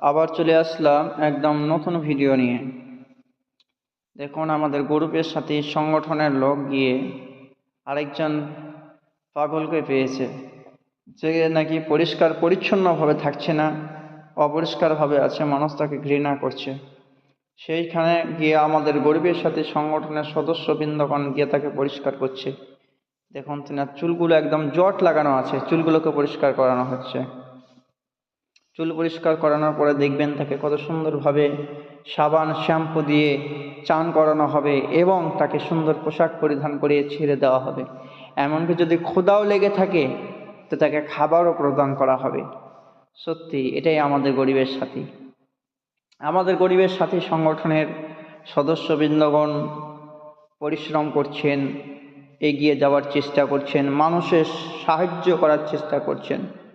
আবার চলে আসলাম একদম নতুন ভিডিও নিয়ে। দেখুন, আমাদের গ্রুপের সাথে সংগঠনের লোক গিয়ে আরেকজন পাগলকে পেয়েছে। যে নাকি পরিষ্কার, পরিচ্ছন্নভাবে থাকছে না, অপরিষ্কারভাবে আছে, মানুষ তাকে ঘৃণা করছে। সেইখানে গিয়ে আমাদের গরিবের সাথে সংগঠনের সদস্য সদস্যবৃন্দগণ গিয়ে তাকে পরিষ্কার করছে। দেখুন, তিনার চুলগুলো একদম জট লাগানো আছে, চুলগুলোকে পরিষ্কার করানো হচ্ছে। চুল পরিষ্কার করানোর পরে দেখবেন তাকে কত সুন্দরভাবে সাবান শ্যাম্পু দিয়ে চান করানো হবে এবং তাকে সুন্দর পোশাক পরিধান করিয়ে ছেড়ে দেওয়া হবে। এমনকি যদি ক্ষুদাও লেগে থাকে, তো তাকে খাবারও প্রদান করা হবে। সত্যি, এটাই আমাদের গরিবের সাথী। আমাদের গরিবের সাথী সংগঠনের সদস্য সদস্যবৃন্দগণ পরিশ্রম করছেন, এগিয়ে যাওয়ার চেষ্টা করছেন, মানুষের সাহায্য করার চেষ্টা করছেন।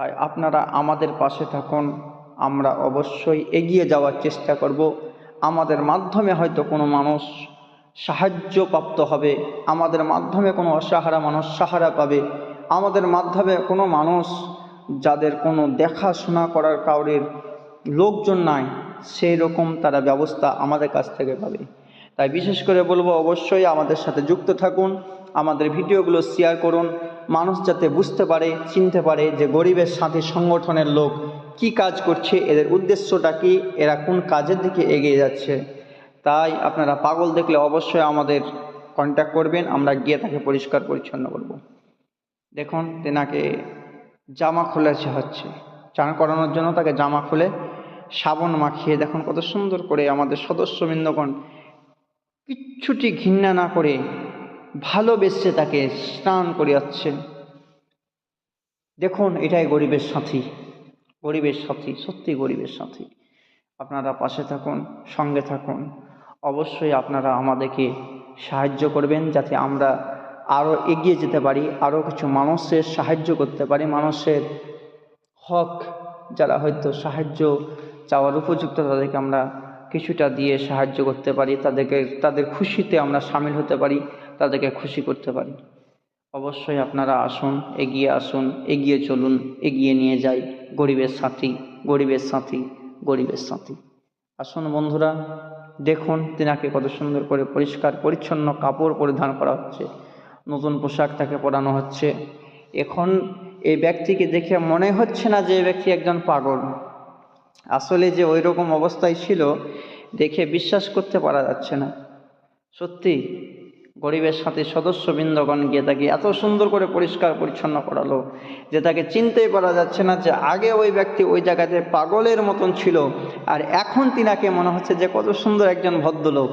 তাই আপনারা আমাদের পাশে থাকুন। আমরা অবশ্যই এগিয়ে যাওয়ার চেষ্টা করব। আমাদের মাধ্যমে হয়তো কোনো মানুষ সাহায্যপ্রাপ্ত হবে। আমাদের মাধ্যমে কোনো অসহারা মানুষ সাহারা পাবে। আমাদের মাধ্যমে কোনো মানুষ যাদের কোনো দেখাশোনা করার কাউরের লোকজন নাই সেই রকম তারা ব্যবস্থা আমাদের কাছ থেকে পাবে। তাই বিশেষ করে বলব, অবশ্যই আমাদের সাথে যুক্ত থাকুন। আমাদের ভিডিওগুলো শেয়ার করুন। মানুষ যাতে বুঝতে পারে, চিনতে পারে যে গরিবের সাথে সংগঠনের লোক কি কাজ করছে, এদের উদ্দেশ্যটা কি, এরা কোন কাজের দিকে এগিয়ে যাচ্ছে। তাই আপনারা পাগল দেখলে অবশ্যই আমাদের কন্ট্যাক্ট করবেন, আমরা গিয়ে তাকে পরিষ্কার পরিচ্ছন্ন করব। দেখুন, তেনাকে জামা খুলেছে হচ্ছে। চান করানোর জন্য তাকে জামা খুলে সাবন মাখিয়ে দেখুন কত সুন্দর করে আমাদের সদস্যবৃন্দগণ কিচ্ছুটি ঘৃণা না করে ভালোবেসে তাকে স্নান করিয়াচ্ছে দেখুন, এটাই গরিবের সাথী। গরিবের সাথী, সত্যি গরিবের সাথী। আপনারা পাশে থাকুন, সঙ্গে থাকুন। অবশ্যই আপনারা আমাদেরকে সাহায্য করবেন যাতে আমরা আরও এগিয়ে যেতে পারি আরও কিছু মানুষের সাহায্য করতে পারি। মানুষের হক, যারা হয়তো সাহায্য চাওয়ার উপযুক্ত, তাদেরকে আমরা কিছুটা দিয়ে সাহায্য করতে পারি। তাদেরকে, তাদের খুশিতে আমরা সামিল হতে পারি। তাদেরকে খুশি করতে পারি। অবশ্যই আপনারা আসুন, এগিয়ে আসুন, এগিয়ে চলুন, এগিয়ে নিয়ে যাই। গরিবের সাথী গরিবের সাথী গরিবের সাথী। আসুন বন্ধুরা, দেখুন তিনাকে কত সুন্দর করে পরিষ্কার, পরিচ্ছন্ন কাপড় পরিধান করা হচ্ছে। নতুন পোশাক তাকে পরানো হচ্ছে। এখন এই ব্যক্তিকে দেখে মনে হচ্ছে না যে এই ব্যক্তি একজন পাগল। আসলে যে ওই রকম অবস্থায় ছিল, দেখে বিশ্বাস করতে পারা যাচ্ছে না। সত্যি গরিবের সাথে সদস্যবৃন্দগণ গিয়ে তাকে এত সুন্দর করে পরিষ্কার পরিচ্ছন্ন করালো যে তাকে চিনতেই পারা যাচ্ছে না যে আগে ওই ব্যক্তি ওই জায়গাতে পাগলের মতন ছিল। আর এখন তিনাকে মনে হচ্ছে যে কত সুন্দর একজন ভদ্রলোক।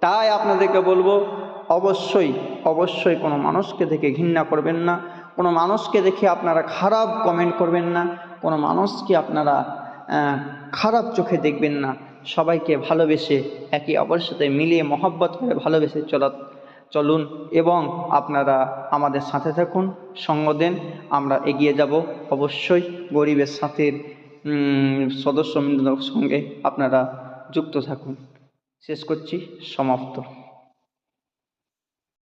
তাই আপনাদেরকে বলব, অবশ্যই অবশ্যই কোনো মানুষকে দেখে ঘৃণা করবেন না। কোনো মানুষকে দেখে আপনারা খারাপ কমেন্ট করবেন না। কোনো মানুষকে আপনারা খারাপ চোখে দেখবেন না। সবাইকে ভালোবেসে, একে অপরের সাথে মিলিয়ে, মহব্বত করে ভালোবেসে চলা চলুন এবং আপনারা আমাদের সাথে থাকুন, সঙ্গ দেন, আমরা এগিয়ে যাব। অবশ্যই গরিবের সাথে সদস্য সঙ্গে আপনারা যুক্ত থাকুন। শেষ করছি, সমাপ্ত।